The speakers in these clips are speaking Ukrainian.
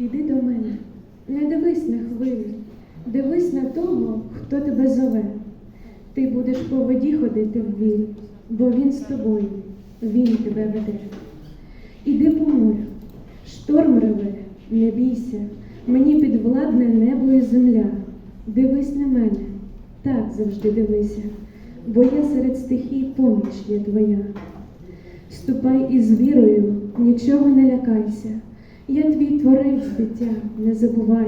Іди до мене, не дивись на хвилю, дивись на того, хто тебе зове. Ти будеш по воді ходити в віль, бо він з тобою, він тебе веде. Іди по морю, шторм реве, не бійся, мені підвладне небо і земля. Дивись на мене, так завжди дивися, бо я серед стихій поміч є твоя. Ступай із вірою, нічого не лякайся. Я твій творець, дитя, не забувай.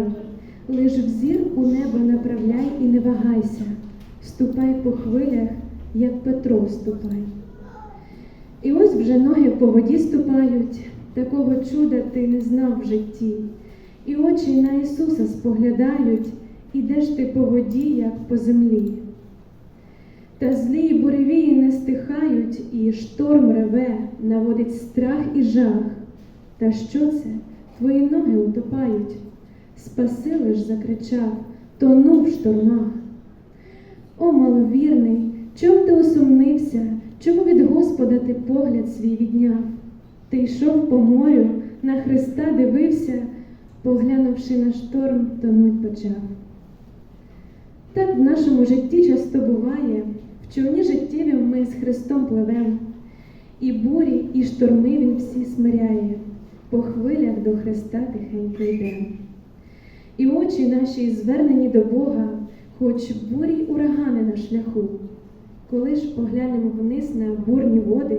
Лиш взір у небо направляй і не вагайся. Ступай по хвилях, як Петро ступай. І ось вже ноги по воді ступають, такого чуда ти не знав в житті. І очі на Ісуса споглядають, ідеш ти по воді, як по землі. Та злі буревії не стихають, і шторм реве, наводить страх і жах. Та що це? Твої ноги утопають. Спаси лиш закричав, тону в штормах. О, маловірний, чом ти усумнився, чому від Господа ти погляд свій відняв? Ти йшов по морю, на Христа дивився, поглянувши на шторм, тонуть почав. Так в нашому житті часто буває, в човні життєві ми з Христом пливем, і бурі, і шторми Він всі смиряє, по хвилях до Христа тихенько йдем. І очі наші звернені до Бога, хоч бурі урагани на шляху. Коли ж поглянемо вниз на бурні води,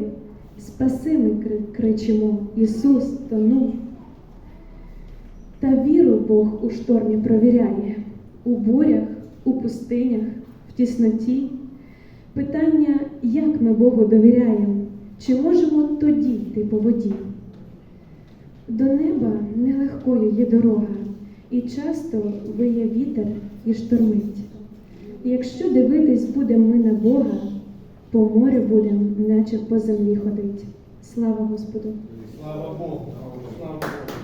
спаси ми кричимо, Ісус тонув. Та віру Бог у штормі провіряє, у бурях, у пустинях, в тісноті. Питання, як ми Богу довіряємо, чи можемо тоді йти по воді? До неба нелегкою є дорога, і часто виє вітер і штормить. Якщо дивитись будемо ми на Бога, по морю будемо, наче по землі ходить. Слава Господу! Слава Богу! Слава Богу!